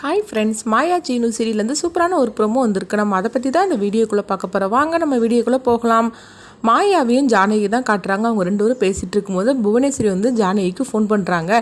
Hi friends மாயா ஜீனு சீரியல்லேருந்து சூப்பரான ஒரு promo வந்திருக்கு. நம்ம அதை பற்றி தான் இந்த வீடியோக்குள்ளே பார்க்க போகிறோம் வாங்க நம்ம வீடியோக்குள்ளே போகலாம். மாயாவையும் ஜானகி தான் காட்டுறாங்க. அவங்க ரெண்டு பேரும் பேசிகிட்டு இருக்கும்போது புவனேஸ்வரி வந்து ஜானகிக்கு ஃபோன் பண்ணுறாங்க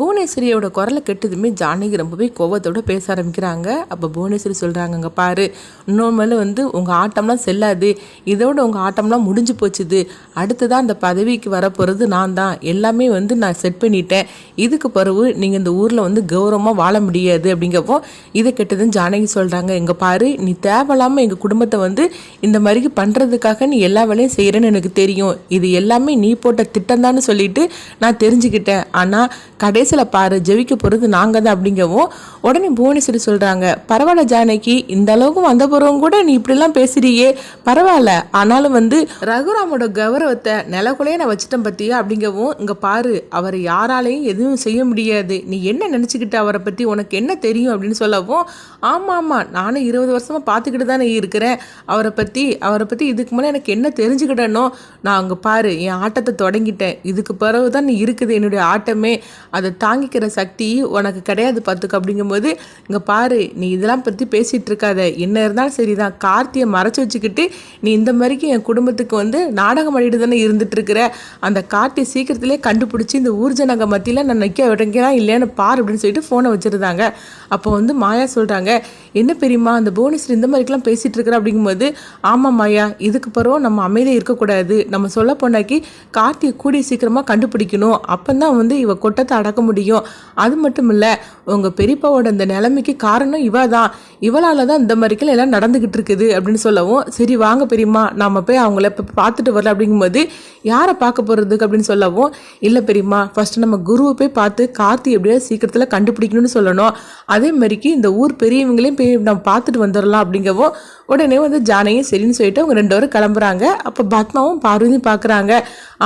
புவனேஸ்வரியோட குரலை கெட்டதுமே ஜானகி ரொம்பவே கோவத்தோடு பேச ஆரம்பிக்கிறாங்க. அப்போ புவனேஸ்வரி சொல்கிறாங்கங்க பாரு இன்னொரு வந்து உங்கள் ஆட்டம்லாம் செல்லாது. இதோட உங்கள் ஆட்டம்லாம் முடிஞ்சு போச்சுது. அடுத்ததான் அந்த பதவிக்கு வரப்போகிறது நான் தான். எல்லாமே வந்து நான் செட் பண்ணிட்டேன். இதுக்கு பிறகு நீங்கள் இந்த ஊரில் வந்து கௌரவமாக வாழ முடியாது. அப்படிங்கப்போ இதை கெட்டதுன்னு ஜானகி சொல்கிறாங்க எங்கள் பாரு நீ தேவையில்லாமல் எங்கள் குடும்பத்தை வந்து இந்த மாதிரிக்கு பண்ணுறதுக்காக நீ எல்லா வேலையும் செய்கிறேன்னு எனக்கு தெரியும். இது எல்லாமே நீ போட்ட திட்டம் சொல்லிட்டு நான் தெரிஞ்சுக்கிட்டேன். ஆனால் கடைசி கடைசியில் பாரு ஜெயிக்க போகிறது நாங்கள் தான் அப்படிங்கவும் உடனே புவனேஸ்வரி சொல்கிறாங்க பரவாயில்ல ஜானகி இந்த அளவுக்கு வந்த போகிறவங்க கூட நீ இப்படிலாம் பேசுறியே பரவாயில்ல ஆனாலும் வந்து ரகுராமோட கௌரவத்தை நிலக்குள்ளேயே நான் வச்சுட்டேன் பத்தியா அப்படிங்கவும் இங்கே பாரு அவர் யாராலையும் எதுவும் செய்ய முடியாது நீ என்ன நினச்சிக்கிட்ட அவரை பற்றி உனக்கு என்ன தெரியும் அப்படின்னு சொல்லவும் ஆமாம் ஆமாம் நானும் இருபது வருஷமாக பார்த்துக்கிட்டு தானே இருக்கிறேன் அவரை பற்றி அவரை பற்றி இதுக்கு முன்னே எனக்கு என்ன தெரிஞ்சுக்கிட்டனோ நான் அங்கே பாரு என் ஆட்டத்தை தொடங்கிட்டேன் இதுக்கு பிறகு தான் நீ இருக்குது என்னுடைய ஆட்டமே அதை தாங்கிக்கிற சக்தி உனக்கு கிடையாது பார்த்துக்க. அப்படிங்கும்போது இங்கே பாரு நீ இதெல்லாம் பற்றி பேசிகிட்டு இருக்காத என்ன இருந்தாலும் சரிதான். கார்த்தியை மறைச்சி வச்சுக்கிட்டு நீ இந்த மாதிரிக்கு என் குடும்பத்துக்கு வந்து நாடகம் ஆடிட்டு தானே இருந்துட்டுருக்கிற. அந்த கார்த்தியை சீக்கிரத்திலே கண்டுபிடிச்சி இந்த ஊர்ஜனங்க மத்தியில் நான் நிற்க விடுங்கிறா இல்லைன்னு பார் அப்படின்னு சொல்லிட்டு ஃபோனை வச்சுருந்தாங்க. அப்போ வந்து மாயா சொல்கிறாங்க என்ன பெரியம்மா அந்த புவனேஸ்வரி இந்த மாதிரிக்கெல்லாம் பேசிகிட்டு இருக்கிற அப்படிங்கும்போது ஆமாம் மாயா இதுக்கு பிறகு நம்ம அமைதியாக இருக்கக்கூடாது. நம்ம சொல்ல போனாக்கி கார்த்தியை கூடிய சீக்கிரமாக கண்டுபிடிக்கணும். அப்போ தான் வந்து இவ கொட்டத்தை அடக்க முடியும். அது மட்டும் இல்லை உங்கள் பெரியப்பாவோட அந்த நிலைமைக்கு காரணம் இவ தான் இவளால் தான் இந்த மாதிரிக்கெல்லாம் எல்லாம் நடந்துக்கிட்டு இருக்குது அப்படின்னு சொல்லவும் சரி வாங்க பெரியம்மா நாம் போய் அவங்கள இப்போ பார்த்துட்டு வரல அப்படிங்கும்போது யாரை பார்க்க போகிறதுக்கு அப்படின்னு சொல்லவும் இல்லை பெரியம்மா ஃபஸ்ட்டு நம்ம குருவை போய் பார்த்து கார்த்தி எப்படியாவது சீக்கிரத்தில் கண்டுபிடிக்கணும்னு சொல்லணும். அதே மாதிரிக்கு இந்த ஊர் பெரியவங்களையும் போய் நம்ம பார்த்துட்டு வந்துடலாம் அப்படிங்கவும் உடனே வந்து ஜானையும் சரின்னு சொல்லிட்டு அவங்க ரெண்டு பேரும் கிளம்புறாங்க. அப்போ பத்மாவும் பார்வதியும் பார்க்குறாங்க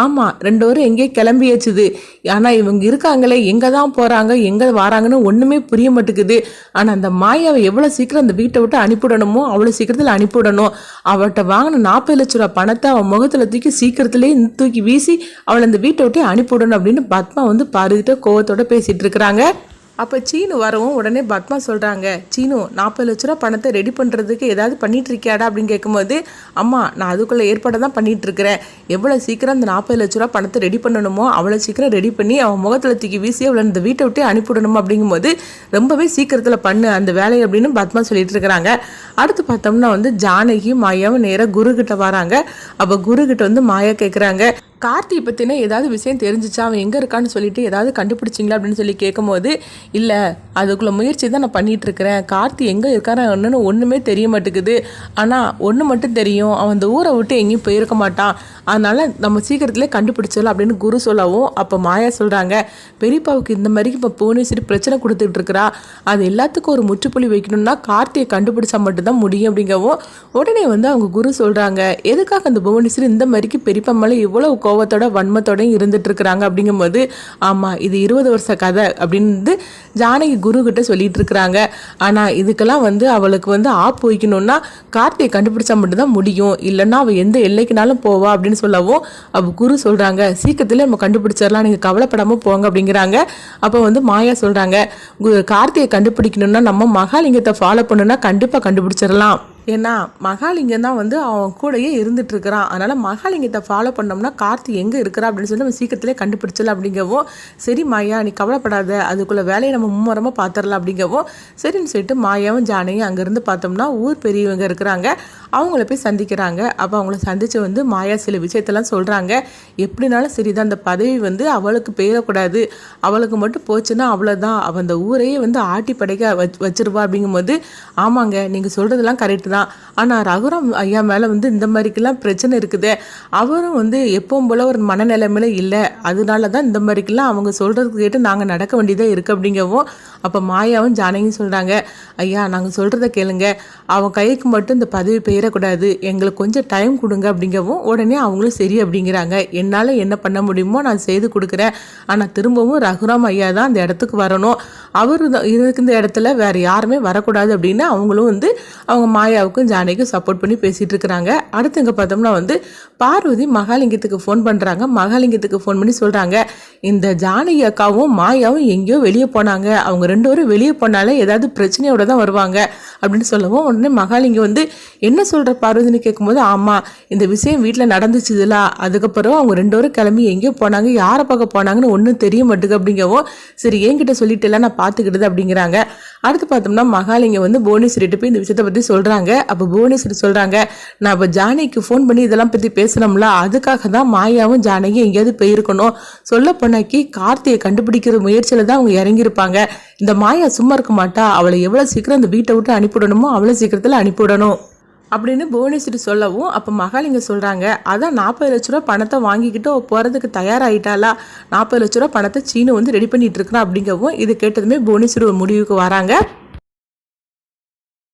ஆமாம் ரெண்டு பேரும் எங்கேயே கிளம்பியாச்சுது. ஆனால் இவங்க இருக்காங்களே எங்கே தான் போகிறாங்க எங்கே வராங்கன்னு ஒன்றுமே புரிய மாட்டேங்குது. ஆனால் அந்த மாயாவை எவ்வளோ சீக்கிரம் அந்த வீட்டை விட்டு அனுப்பிவிடணுமோ அவ்வளோ சீக்கிரத்தில் அனுப்பிவிடணும். அவள்கிட்ட வாங்கின நாற்பது லட்ச ரூபா பணத்தை அவன் முகத்தில் தூக்கி சீக்கிரத்துலேயே தூக்கி வீசி அவளை அந்த வீட்டை விட்டு அனுப்பிவிடணும் அப்படின்னு பத்மா வந்து பார்வதிட்ட கோவத்தோட பேசிகிட்டு இருக்கிறாங்க. அப்போ சீனு வரவும் உடனே பத்மா சொல்கிறாங்க சீனு நாற்பது லட்ச ரூபா பணத்தை ரெடி பண்ணுறதுக்கு ஏதாவது பண்ணிட்டு இருக்கியாடா? அப்படின்னு கேட்கும்போது அம்மா நான் அதுக்குள்ளே ஏற்பாடு தான் பண்ணிகிட்ருக்கிறேன் எவ்வளோ சீக்கிரம் அந்த நாற்பது லட்ச ரூபா பணத்தை ரெடி பண்ணணுமோ அவ்வளோ சீக்கிரம் ரெடி பண்ணி அவன் முகத்தில் தூக்கி வீசி அவளை இந்த வீட்டை விட்டு அனுப்பிவிடணும். அப்படிங்கும்போது ரொம்பவே சீக்கிரத்தில் பண்ணு அந்த வேலையை அப்படின்னு பத்மா சொல்லிட்டு இருக்கிறாங்க. அடுத்து பார்த்தோம்னா வந்து ஜானகி மாயாவும் நேராக குரு கிட்ட வராங்க. அப்போ குரு கிட்ட வந்து மாயா கேட்குறாங்க கார்த்தியை பற்றின ஏதாவது விஷயம் தெரிஞ்சிச்சா? அவன் எங்கே இருக்கான்னு சொல்லிட்டு ஏதாவது கண்டுபிடிச்சிங்களா அப்படின்னு சொல்லி கேட்கும்போது இல்லை அதுக்குள்ளே முயற்சி தான் நான் பண்ணிட்டு இருக்கிறேன் கார்த்தி எங்கே இருக்கான்னு ஒன்றுமே தெரிய மாட்டேங்குது. ஆனால் ஒன்று மட்டும் தெரியும். அவன் அந்த ஊரை விட்டு எங்கேயும் போயிருக்க மாட்டான். அதனால் நம்ம சீக்கிரத்திலே கண்டுபிடிச்சிடலாம் அப்படின்னு குரு சொல்லவும் அப்போ மாயா சொல்கிறாங்க பெரியப்பாவுக்கு இந்த மாதிரி இப்போ புவனேஸ்வரி பிரச்சனை கொடுத்துட்டு இருக்கிறா அது எல்லாத்துக்கும் ஒரு முற்றுப்புள்ளி வைக்கணும்னா கார்த்தியை கண்டுபிடிச்சா மட்டும்தான் முடியும் அப்படிங்கவும் உடனே வந்து அவங்க குரு சொல்கிறாங்க எதுக்காக அந்த புவனேஸ்வரி இந்த மாதிரிக்கு பெரியப்பா மேலே இவ்வளோ கோவத்தோட வன்மத்தோடையும் இருந்துட்டு இருக்கிறாங்க அப்படிங்கும்போது ஆமாம் இது இருபது வருஷ கதை அப்படின்னு ஜானகி குரு கிட்ட சொல்லிட்டு இருக்கிறாங்க ஆனால் இதுக்கெல்லாம் வந்து அவளுக்கு வந்து ஆப் வைக்கணும்னா கார்த்தியை கண்டுபிடிச்சா மட்டும்தான் முடியும். இல்லைன்னா அவள் எந்த எல்லைக்குனாலும் போவா அப்படின்னு சொல்லவும் அவ குரு சொல்கிறாங்க சீக்கிரத்தில் நம்ம கண்டுபிடிச்சிடலாம் நீங்கள் கவலைப்படாமல் போங்க அப்படிங்கிறாங்க. அப்போ வந்து மாயா சொல்கிறாங்க கார்த்தியை கண்டுபிடிக்கணும்னா நம்ம மகாலிங்கத்தை ஃபாலோ பண்ணுன்னா கண்டிப்பாக கண்டுபிடிச்சிடலாம். ஏன்னா மகாலிங்கம் தான் வந்து அவன் கூடயே இருந்துட்டுருக்கிறான். அதனால் மகாலிங்கத்தை ஃபாலோ பண்ணோம்னா கார்த்தி எங்கே இருக்கிறா அப்படின்னு சொல்லி நம்ம சீக்கிரத்திலே கண்டுபிடிச்சல அப்படிங்கவும் சரி மாயா நீ கவலைப்படாத. அதுக்குள்ளே வேலையை நம்ம மும்முரமாக பார்த்துடலாம் அப்படிங்கவும் சரின்னு சொல்லிட்டு மாயாவும் ஜானையும் அங்கேருந்து பார்த்தோம்னா ஊர் பெரியவங்க இருக்கிறாங்க. அவங்கள போய் சந்திக்கிறாங்க. அப்போ அவங்கள சந்தித்து வந்து மாயா சில விஷயத்தெல்லாம் சொல்கிறாங்க எப்படினாலும் சரிதான் அந்த பதவி வந்து அவளுக்கு பெயரக்கூடாது அவளுக்கு மட்டும் போச்சுன்னா அவ்வளோதான் அவள் அந்த ஊரையே வந்து ஆட்டி படைக்க வச் வச்சிருவா அப்படிங்கும்போது ஆமாங்க நீங்கள் சொல்கிறதெல்லாம் கரெக்டு தான் ஆனால் ரகுராம் ஐயா மேலே வந்து இந்த மாதிரிக்கெல்லாம் பிரச்சனை இருக்குது. அவரும் வந்து எப்பவும் போல் ஒரு மனநிலைமையில இல்லை. அதனால தான் இந்த மாதிரிக்கெல்லாம் அவங்க சொல்கிறது கேட்டு நாங்கள் நடக்க வேண்டியதாக இருக்குது அப்படிங்கவும் அப்போ மாயாவும் ஜானகியும் சொல்கிறாங்க ஐயா நாங்கள் சொல்கிறத கேளுங்க. அவன் கைக்கு மட்டும் இந்த பதவி பெயரக்கூடாது. எங்களுக்கு கொஞ்சம் டைம் கொடுங்க அப்படிங்கவும் உடனே அவங்களும் சரி அப்படிங்கிறாங்க. என்னால் என்ன பண்ண முடியுமோ நான் செய்து கொடுக்குறேன். ஆனால் திரும்பவும் ரகுராம் ஐயா தான் அந்த இடத்துக்கு வரணும். அவர் தான் இடத்துல வேறு யாருமே வரக்கூடாது அப்படின்னு அவங்களும் வந்து அவங்க மாயாவுக்கும் ஜானகிக்கும் சப்போர்ட் பண்ணி பேசிகிட்டு இருக்கிறாங்க அடுத்து இங்கே பார்த்தோம்னா வந்து பார்வதி மகாலிங்கத்துக்கு ஃபோன் பண்ணுறாங்க மகாலிங்கத்துக்கு ஃபோன் பண்ணி சொல்கிறாங்க இந்த ஜானகி அக்காவும் மாயாவும் எங்கேயோ வெளியே போனாங்க. அவங்க ரெண்டு பேரும் வெளியே போனாலே ஏதாவது பிரச்சனையோட தான் வருவாங்க அப்படின்னு சொல்லவும் உடனே மகாலிங்கம் வந்து என்ன சொல்கிற பார்வதின்னு கேட்கும்போது ஆமாம் இந்த விஷயம் வீட்டில் நடந்துச்சுதுல அதுக்கப்புறம் அவங்க ரெண்டு பேரும் கிளம்பி எங்கேயோ போனாங்க. யாரை பார்க்க போனாங்கன்னு ஒன்றும் தெரிய மாட்டேங்குது அப்படிங்கவும் சரி என்கிட்ட சொல்லிட்டு நான் பார்த்துக்கிட்டது அப்படிங்கிறாங்க. அடுத்து பார்த்தோம்னா மகாலிங்கம் வந்து புவனேஸ்வரிட்ட போய் இந்த விஷயத்தை பற்றி சொல்கிறாங்க அப்போ புவனேஸ்வரி சொல்கிறாங்க நான் இப்போ ஜானகிக்கு ஃபோன் பண்ணி இதெல்லாம் பற்றி பேசணும்ல? அதுக்காக தான் மாயாவும் ஜானகி எங்கேயாவது போயிருக்கணும். சொல்ல போனாக்கி கார்த்தியை கண்டுபிடிக்கிற முயற்சியில் தான் அவங்க இறங்கியிருப்பாங்க. இந்த மாயா சும்மா இருக்க மாட்டா. அவளை எவ்வளோ சீக்கிரம் அந்த வீட்டை விட்டு அனுப்பிவிடணுமோ அவ்வளோ சீக்கிரத்தில் அனுப்பிவிடணும். அப்படின்னு புவனேஸ்வரி சொல்லவும் அப்போ மகாலிங்க சொல்கிறாங்க அதான் நாற்பது லட்ச ரூபா பணத்தை வாங்கிக்கிட்டு போகிறதுக்கு தயாராகிட்டாளா நாற்பது லட்ச ரூபா பணத்தை சீனு வந்து ரெடி பண்ணிட்டு இருக்கிறான் அப்படிங்கவும் இது கேட்டதுமே புவனேஸ்வரி ஒரு முடிவுக்கு வராங்க.